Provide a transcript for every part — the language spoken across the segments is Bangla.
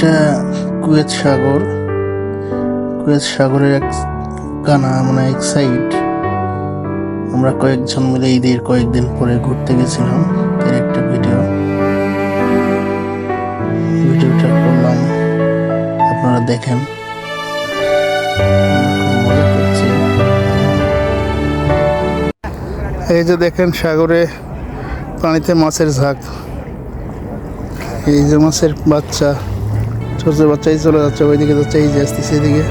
এটা কুয়েত সাগর। কুয়েত সাগরের এক কানা মানে এক সাইড আমরা কয়েকজন মিলে ঈদের কয়েকদিন পরে ঘুরতে গেছিলাম। এর একটা ভিডিও ভিডিওটা করলাম। আপনারা দেখেন। এই যে দেখেন সাগরে পানিতে মাছের ঝাঁক। এই যে মাছের বাচ্চা। ছোট ছোট বাচ্চাই চলে যাচ্ছে, ওইদিকে যাচ্ছে, এই যে আসতেছে এদিকে।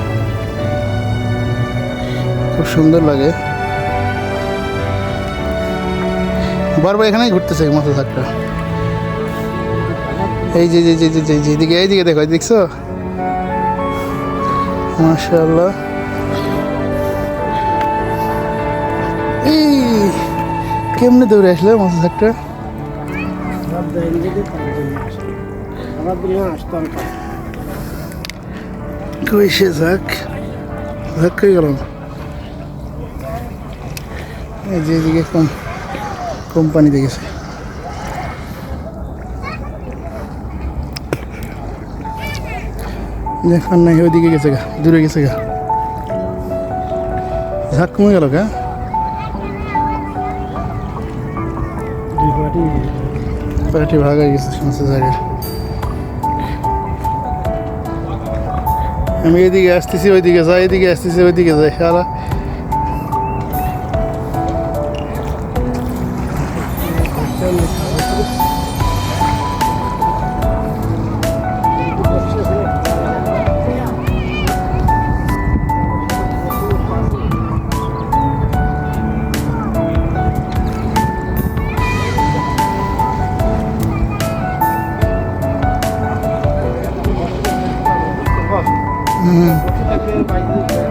খুব সুন্দর লাগে। বারবার এখানেই ঘুরতেছে এই মাছের ঝাঁকটা এই যে যে যে যে, এইদিকে দেখো, এই দেখছ? মাশাআল্লাহ। এই, কেমনে দৌড়ে আসলে ঝাঁকটা কই সে ঝাঁক ঝাঁক কই গেল এই যে এদিকে কম কোম্পানিতে গেছে দেখার নাই ওইদিকে গেছে গা দূরে গেছে গা ঝাঁক কমে গেল গা পার্টি ভাগ হয়ে গেছে শুনছে জায়গায় আমি এদিকে আসতেছি ওইদিকে যাই এদিকে আসতেছি ওইদিকে যাই সারা Mm.